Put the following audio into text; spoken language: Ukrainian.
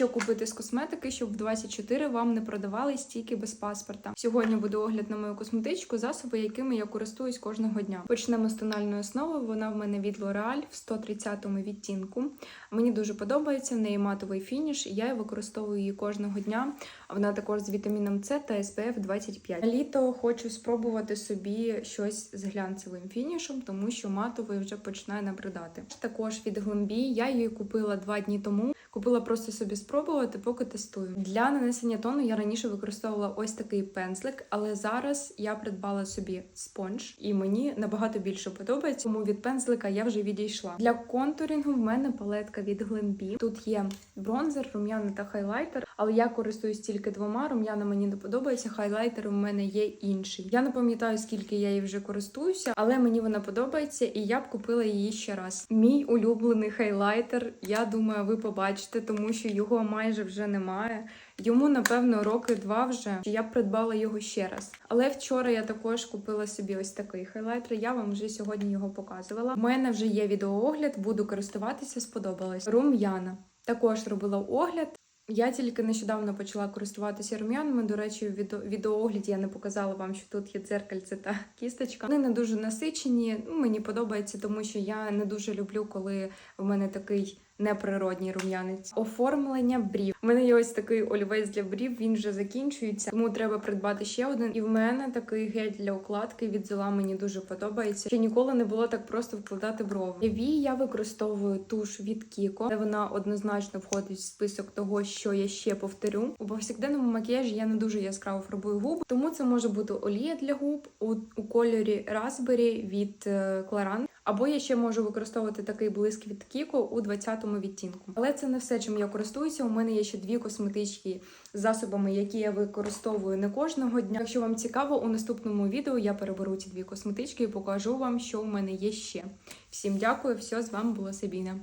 що купити з косметики, щоб в 24 вам не продавали стільки без паспорта. Сьогодні буде огляд на мою косметичку, засоби, якими я користуюсь кожного дня. Почнемо з тональної основи. Вона в мене від L'Oreal в 130-му відтінку. Мені дуже подобається. В неї матовий фініш, і я використовую її кожного дня. Вона також з вітаміном С та SPF 25. На Літо хочу спробувати собі щось з глянцевим фінішем, тому що матовий вже починає набридати. Також від Глембі я її купила два дні тому. Купила просто собі спробувати, поки тестую. Для нанесення тону я раніше використовувала ось такий пензлик, але зараз я придбала собі спонж, і мені набагато більше подобається. Тому від пензлика я вже відійшла. Для контурінгу в мене палетка від Glambi. Тут є бронзер, рум'яна та хайлайтер, але я користуюсь тільки двома. Рум'яна мені не подобається. Хайлайтер у мене є інший. Я не пам'ятаю, скільки я її вже користуюся, але мені вона подобається, і я б купила її ще раз. Мій улюблений хайлайтер. Я думаю, ви побачите, тому що його майже вже немає. Йому, напевно, роки два вже. Я придбала його ще раз. Але вчора я також купила собі ось такий хайлайтер. Я вам вже сьогодні його показувала. У мене вже є відеоогляд, буду користуватися, сподобалось. Рум'яна. Також робила огляд. Я тільки нещодавно почала користуватися рум'янами. До речі, в відео- відеоогляді я не показала вам, що тут є дзеркальце та кісточка. Вони не дуже насичені. Ну, мені подобається, тому що я не дуже люблю, коли в мене такий неприродній рум'янець. Оформлення брів. У мене є ось такий олівець для брів. Він вже закінчується, тому треба придбати ще один. І в мене такий гель для укладки від зола мені дуже подобається. Ще ніколи не було так просто вкладати брови. Ві я використовую туш від Kiko, де вона однозначно входить в список того, що я ще повторю. У повсякденному макіяжі я не дуже яскраво фарбую губи, тому це може бути олія для губ у, у кольорі Raspberry від е, Clarins. Або я ще можу використовувати такий блиск від Кіко у 20-му відтінку. Але це не все, чим я користуюся. У мене є ще дві косметички засобами, які я використовую не кожного дня. Якщо вам цікаво, у наступному відео я переберу ці дві косметички і покажу вам, що у мене є ще. Всім дякую, все з вами була Сабіна.